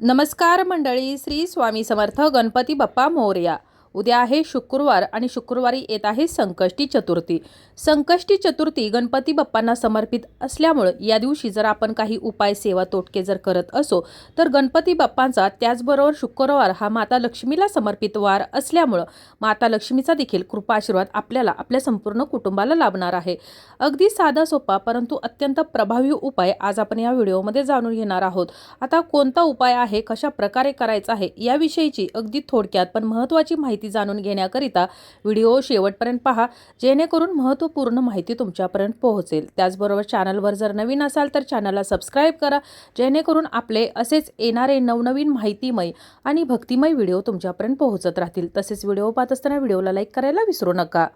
नमस्कार मंडळी श्री स्वामी समर्थ गणपती बाप्पा मोर्या. उद्या आहे शुक्रवार आणि शुक्रवारी येत आहे संकष्टी चतुर्थी. संकष्टी चतुर्थी गणपती बाप्पांना समर्पित असल्यामुळं या दिवशी जर आपण काही उपाय सेवा तोटके जर करत असो तर गणपती बाप्पांचा त्याचबरोबर शुक्रवार हा माता लक्ष्मीला समर्पित वार असल्यामुळं माता लक्ष्मीचा देखील कृपाशीर्वाद आपल्याला आपल्या संपूर्ण कुटुंबाला लाभणार आहे. अगदी साधा सोपा परंतु अत्यंत प्रभावी उपाय आज आपण या व्हिडिओमध्ये जाणून घेणार आहोत. आता कोणता उपाय आहे कशा प्रकारे करायचा आहे याविषयीची अगदी थोडक्यात पण महत्त्वाची माहिती जाणून घेण्याकरिता व्हिडिओ शेवटपर्यंत पहा. जेणेकरून महत्त्वपूर्ण माहिती तुमच्यापर्यंत पोहोचेल. त्याचबरोबर चॅनलवर जर नवीन असाल तर चॅनलला सबस्क्राईब करा. जेणेकरून आपले असेच येणारे नवनवीन माहितीमय आणि भक्तिमय व्हिडिओ तुमच्यापर्यंत पोहोचत राहतील. तसेच व्हिडिओ पाहत असताना व्हिडिओला लाईक करायला विसरू नका.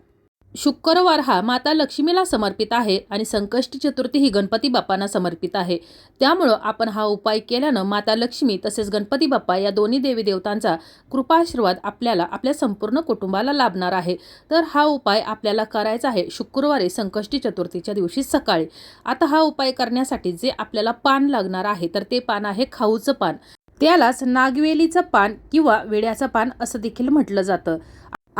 शुक्रवार हा माता लक्ष्मीला समर्पित आहे आणि संकष्टी चतुर्थी ही गणपती बाप्पांना समर्पित आहे. त्यामुळं आपण हा उपाय केल्यानं माता लक्ष्मी तसेच गणपती बाप्पा या दोन्ही देवी देवतांचा कृपाशीर्वाद आपल्याला आपल्या संपूर्ण कुटुंबाला लाभणार आहे. तर हा उपाय आपल्याला करायचा आहे शुक्रवारी संकष्टी चतुर्थीच्या दिवशी सकाळी. आता हा उपाय करण्यासाठी जे आपल्याला पान लागणार आहे तर ते पान आहे खाऊचं पान. त्यालाच नागवेलीचं पान किंवा वेड्याचं पान असं देखील म्हटलं जातं.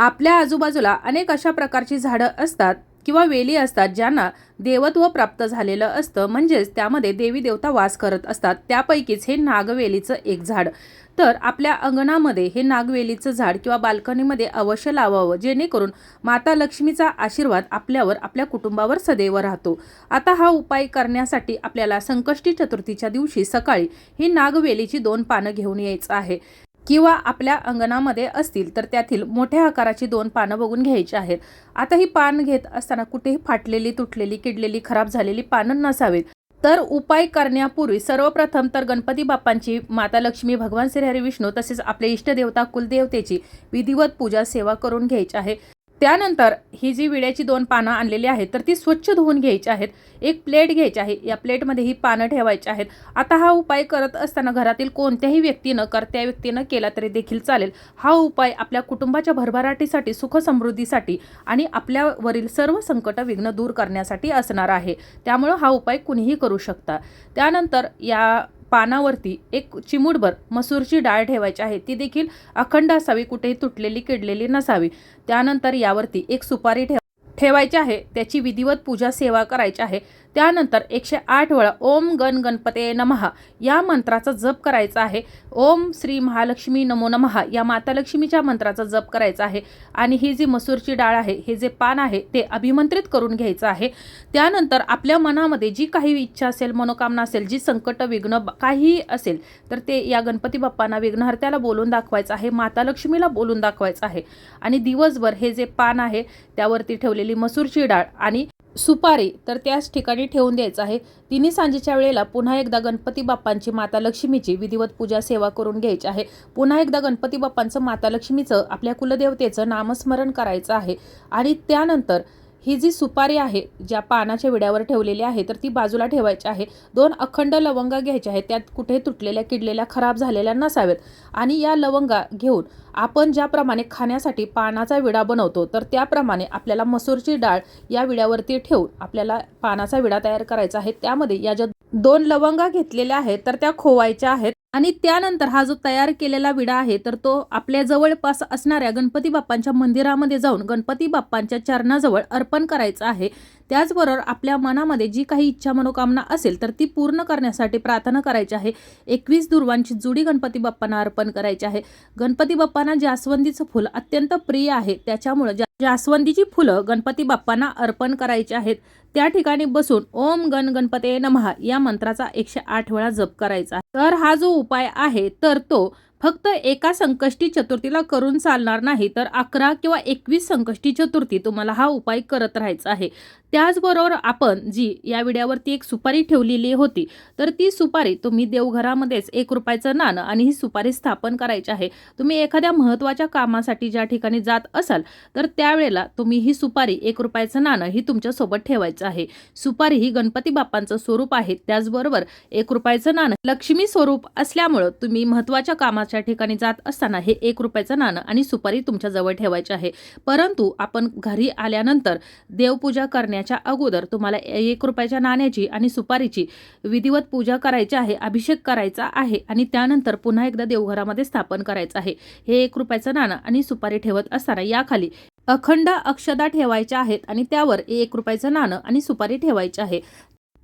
आपल्या आजूबाजूला अनेक अशा प्रकारची झाडं असतात किंवा वेली असतात ज्यांना देवत्व प्राप्त झालेलं असतं. म्हणजेच त्यामध्ये देवी देवता वास करत असतात. त्यापैकीच हे नागवेलीचं एक झाड. तर आपल्या अंगणामध्ये हे नागवेलीचं झाड किंवा बाल्कनीमध्ये अवश्य लावावं जेणेकरून माता लक्ष्मीचा आशीर्वाद आपल्यावर आपल्या कुटुंबावर सदैव राहतो. आता हा उपाय करण्यासाठी आपल्याला संकष्टी चतुर्थीच्या दिवशी सकाळी ही नागवेलीची दोन पानं घेऊन यायचं आहे. किंवा आपल्या अंगणामध्ये असतील तर त्यातील मोठ्या आकाराची दोन पानं बघून घ्यायची आहेत. आता ही पान घेत असताना कुठेही फाटलेली तुटलेली किडलेली खराब झालेली पानं नसावीत. तर उपाय करण्यापूर्वी सर्वप्रथम तर गणपती बाप्पांची माता लक्ष्मी भगवान श्रीहरी विष्णू तसेच आपले इष्टदेवता कुलदेवतेची विधिवत पूजा सेवा करून घ्यायची आहे. त्यानंतर ही जी विड्याची दोन पानं आणलेली आहेत तर ती स्वच्छ धुवून घ्यायची आहेत. एक प्लेट घ्यायची आहे. या प्लेटमध्ये ही पानं ठेवायची आहेत. आता हा उपाय करत असताना घरातील कोणत्याही व्यक्तीनं करत्या व्यक्तीनं केला तरी देखील चालेल. हा उपाय आपल्या कुटुंबाच्या भरभराटीसाठी सुखसमृद्धीसाठी आणि आपल्यावरील सर्व संकट विघ्न दूर करण्यासाठी असणार आहे. त्यामुळं हा उपाय कुणीही करू शकता. त्यानंतर या पानावरती एक चिमूटभर मसूरची डाळ ठेवायची आहे. ती देखील अखंड असावी कुठेही तुटलेली किडलेली नसावी. त्यानंतर यावरती एक सुपारी ठेव ठेवायचे आहे त्याची विधिवत पूजा सेवा करायची आहे. त्यानंतर एकशे आठ वेळा ओम गण गणपते नमहा या मंत्राचा जप करायचा आहे. ओम श्री महालक्ष्मी नमो नमहा या मातालक्ष्मीच्या मंत्राचा जप करायचा आहे. आणि ही जी मसूरची डाळ आहे हे जे पान आहे ते अभिमंत्रित करून घ्यायचं आहे. त्यानंतर आपल्या मनामध्ये जी काही इच्छा असेल मनोकामना असेल जी संकट विघ्न काहीही असेल तर ते या गणपती बाप्पांना विघ्नहर्त्याला बोलून दाखवायचं आहे माता लक्ष्मीला बोलून दाखवायचं आहे. आणि दिवसभर हे जे पान आहे त्यावरती ठेवले ठेवलेली मसूरची डाळ आणि सुपारी तर त्याच ठिकाणी ठेवून द्यायचं आहे. तिन्ही सांजेच्या वेळेला पुन्हा एकदा गणपती बाप्पांची माता लक्ष्मीची विधिवत पूजा सेवा करून घ्यायची आहे. पुन्हा एकदा गणपती बाप्पांचं माता लक्ष्मीचं आपल्या कुलदेवतेचं नामस्मरण करायचं आहे. आणि त्यानंतर ही जी सुपारी आहे ज्या पानाच्या विड्यावर ठेवलेली आहे तर ती बाजूला ठेवायची आहे. दोन अखंड लवंगा घ्यायच्या आहेत त्यात कुठे तुटलेल्या किडलेल्या खराब झालेल्या नसाव्यात. आणि या लवंगा घेऊन आपण ज्याप्रमाणे खाण्यासाठी पानाचा विडा बनवतो तर त्याप्रमाणे आपल्याला मसूरची डाळ या विड्यावरती ठेवून आपल्याला पानाचा विडा तयार करायचा आहे. त्यामध्ये या ज्या दोन लवंगा घेतलेल्या आहेत तर त्या खोवायच्या आहेत. आणि त्यानंतर हा जो तयार केलेला विडा आहे तर तो आपल्या जवळपास असणाऱ्या गणपती बाप्पांच्या मंदिरामध्ये जाऊन गणपती बाप्पांच्या चरणाजवळ अर्पण करायचा आहे. त्याचबरोबर आपल्या मनामध्ये जी काही इच्छा मनोकामना असेल तर ती पूर्ण करण्यासाठी प्रार्थना करायची आहे. एकवीस दुर्वांची जुडी गणपती बाप्पांना अर्पण करायची आहे. गणपती बाप्पांना जास्वंदीचं फुल अत्यंत प्रिय आहे. त्याच्यामुळं जास्वंदीची फुलं गणपती बाप्पांना अर्पण करायची आहेत त्या ठिकाणी बसून ओम गण गणपते नमहा या मंत्राचा एकशे आठ वेळा जप करायचा तर हा जो उपाय आहे तर तो फक्त एका संकष्टी चतुर्थीला करून चालणार नाही तर अकरा किंवा एकवीस संकष्टी चतुर्थी तुम्हाला हा उपाय करत राहायचा आहे. त्याचबरोबर आपण जी या विड्यावरती एक सुपारी ठेवलेली होती तर ती सुपारी तुम्ही देवघरामध्येच एक रुपयाचं नाणं आणि ही सुपारी स्थापन करायची आहे. तुम्ही एखाद्या महत्त्वाच्या कामासाठी ज्या ठिकाणी जात असाल तर त्यावेळेला तुम्ही ही सुपारी एक रुपयाचं नाणं ही तुमच्यासोबत ठेवायचं आहे. सुपारी ही गणपती बाप्पांचं स्वरूप आहे. त्याचबरोबर एक रुपयाचं नाणं लक्ष्मी स्वरूप असल्यामुळं तुम्ही महत्त्वाच्या कामाच्या शुक्रवारच्या ठिकाणी जात असताना हे एक रुपयाचं नाणं आणि सुपारी तुमच्याजवळ ठेवायची आहे. परंतु आपण घरी आल्यानंतर देवपूजा करण्याच्या अगोदर तुम्हाला एक रुपयाच्या नाण्याची आणि सुपारीची विधिवत पूजा करायची आहे अभिषेक करायचा आहे आणि त्यानंतर पुन्हा एकदा देवघरामध्ये स्थापन करायचं आहे. हे एक रुपयाचं नाणं आणि सुपारी ठेवत असताना याखाली अखंड अक्षदा ठेवायच्या आहेत आणि त्यावर एक रुपयाचं नाणं आणि सुपारी ठेवायची आहे.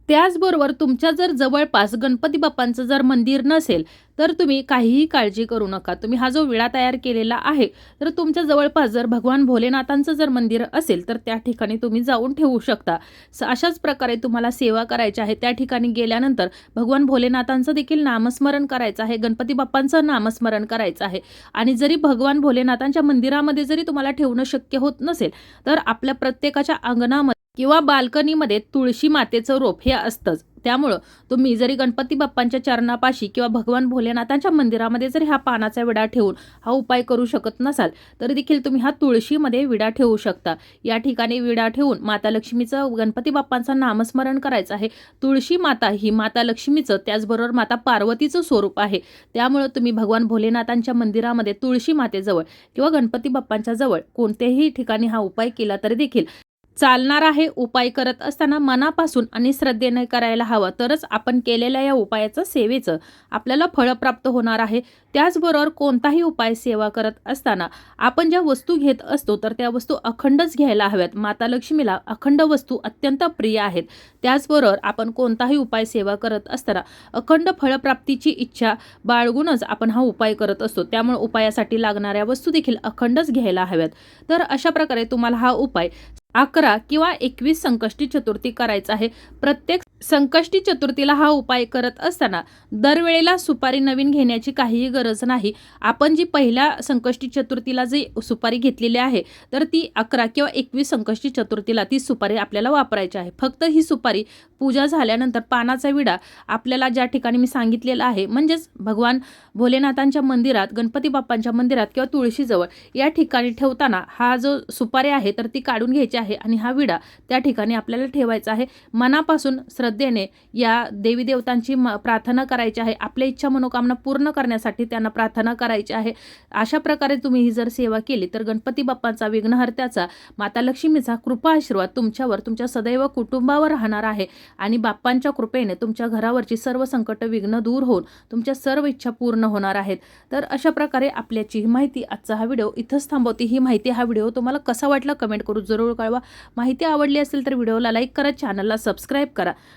त्याचबरोबर तुमच्या जर जवळपास गणपती बाप्पांचं जर मंदिर नसेल तर तुम्ही काहीही काळजी करू नका. तुम्ही हा जो विळा तयार केलेला आहे तर तुमच्या जवळपास जर भगवान भोलेनाथांचं जर मंदिर असेल तर त्या ठिकाणी तुम्ही जाऊन ठेवू शकता. स अशाच प्रकारे तुम्हाला सेवा करायची आहे. त्या ठिकाणी गेल्यानंतर भगवान भोलेनाथांचं देखील नामस्मरण करायचं आहे. गणपती बाप्पांचं नामस्मरण करायचं आहे. आणि जरी भगवान भोलेनाथांच्या मंदिरामध्ये जरी तुम्हाला ठेवणं शक्य होत नसेल तर आपल्या प्रत्येकाच्या अंगणामध्ये किंवा बाल्कनीमध्ये तुळशी मातेचं रोप हे असतंच. त्यामुळं तुम्ही जरी गणपती बाप्पांच्या चरणापाशी किंवा भगवान भोलेनाथांच्या मंदिरामध्ये जरी ह्या पानाचा विडा ठेवून हा उपाय करू शकत नसाल तरी देखील तुम्ही हा तुळशीमध्ये विडा ठेवू शकता. या ठिकाणी विडा ठेवून माता लक्ष्मीचं गणपती बाप्पांचं नामस्मरण करायचं आहे. तुळशी माता ही माता लक्ष्मीचं त्याचबरोबर माता पार्वतीचं स्वरूप आहे. त्यामुळं तुम्ही भगवान भोलेनाथांच्या मंदिरामध्ये तुळशी मातेजवळ किंवा गणपती बाप्पांच्या जवळ कोणत्याही ठिकाणी हा उपाय केला तरी देखील चालणार आहे उपाय करत असताना मनापासून आणि श्रद्धेने करायला हवं. तरच आपण केलेल्या या उपायाचं सेवेचं आपल्याला फळ प्राप्त होणार आहे. त्याचबरोबर कोणताही उपाय सेवा करत असताना आपण ज्या वस्तू घेत असतो तर त्या वस्तू अखंडच घ्यायला हव्यात. माता लक्ष्मीला अखंड वस्तू अत्यंत प्रिय आहेत. त्याचबरोबर आपण कोणताही उपाय सेवा करत असताना अखंड फळप्राप्तीची इच्छा बाळगूनच आपण हा उपाय करत असतो. त्यामुळे उपायासाठी लागणाऱ्या वस्तू देखील अखंडच घ्यायला हव्यात. तर अशा प्रकारे तुम्हाला हा उपाय अकरा किंवा एकवीस संकष्टी चतुर्थी करायचा आहे. प्रत्येक संकष्टी चतुर्थीला हा उपाय करत असताना दरवेळेला सुपारी नवीन घेण्याची काहीही गरज नाही. आपण जी पहिल्या संकष्टी चतुर्थीला जी सुपारी घेतलेली आहे तर ती अकरा किंवा एकवीस संकष्टी चतुर्थीला ती सुपारी आपल्याला वापरायची आहे. फक्त ही सुपारी पूजा झाल्यानंतर पानाचा विडा आपल्याला ज्या ठिकाणी मी सांगितलेला आहे म्हणजेच भगवान भोलेनाथांच्या मंदिरात गणपती बाप्पांच्या मंदिरात किंवा तुळशीजवळ या ठिकाणी ठेवताना हा जो सुपारी आहे तर ती काढून घ्यायची आहे आणि हा विडा त्या ठिकाणी आपल्याला ठेवायचा आहे. मनापासून श्र श्रद्धेने या देवी देवतांची म प्रार्थना करायची आहे. आपल्या इच्छा मनोकामना पूर्ण करण्यासाठी त्यांना प्रार्थना करायची आहे. अशा प्रकारे तुम्ही ही जर सेवा केली तर गणपती बाप्पांचा विघ्नहर्त्याचा माता लक्ष्मीचा कृपा आशीर्वाद तुमच्यावर तुमच्या सदैव कुटुंबावर राहणार आहे. आणि बाप्पांच्या कृपेने तुमच्या घरावरची सर्व संकट विघ्न दूर होऊन तुमच्या सर्व इच्छा पूर्ण होणार आहेत. तर अशा प्रकारे आपल्याची ही माहिती आजचा हा व्हिडिओ इथंच थांबवते. ही माहिती हा व्हिडिओ तुम्हाला कसा वाटला कमेंट करून जरूर कळवा. माहिती आवडली असेल तर व्हिडिओला लाईक करा चॅनलला सबस्क्राईब करा.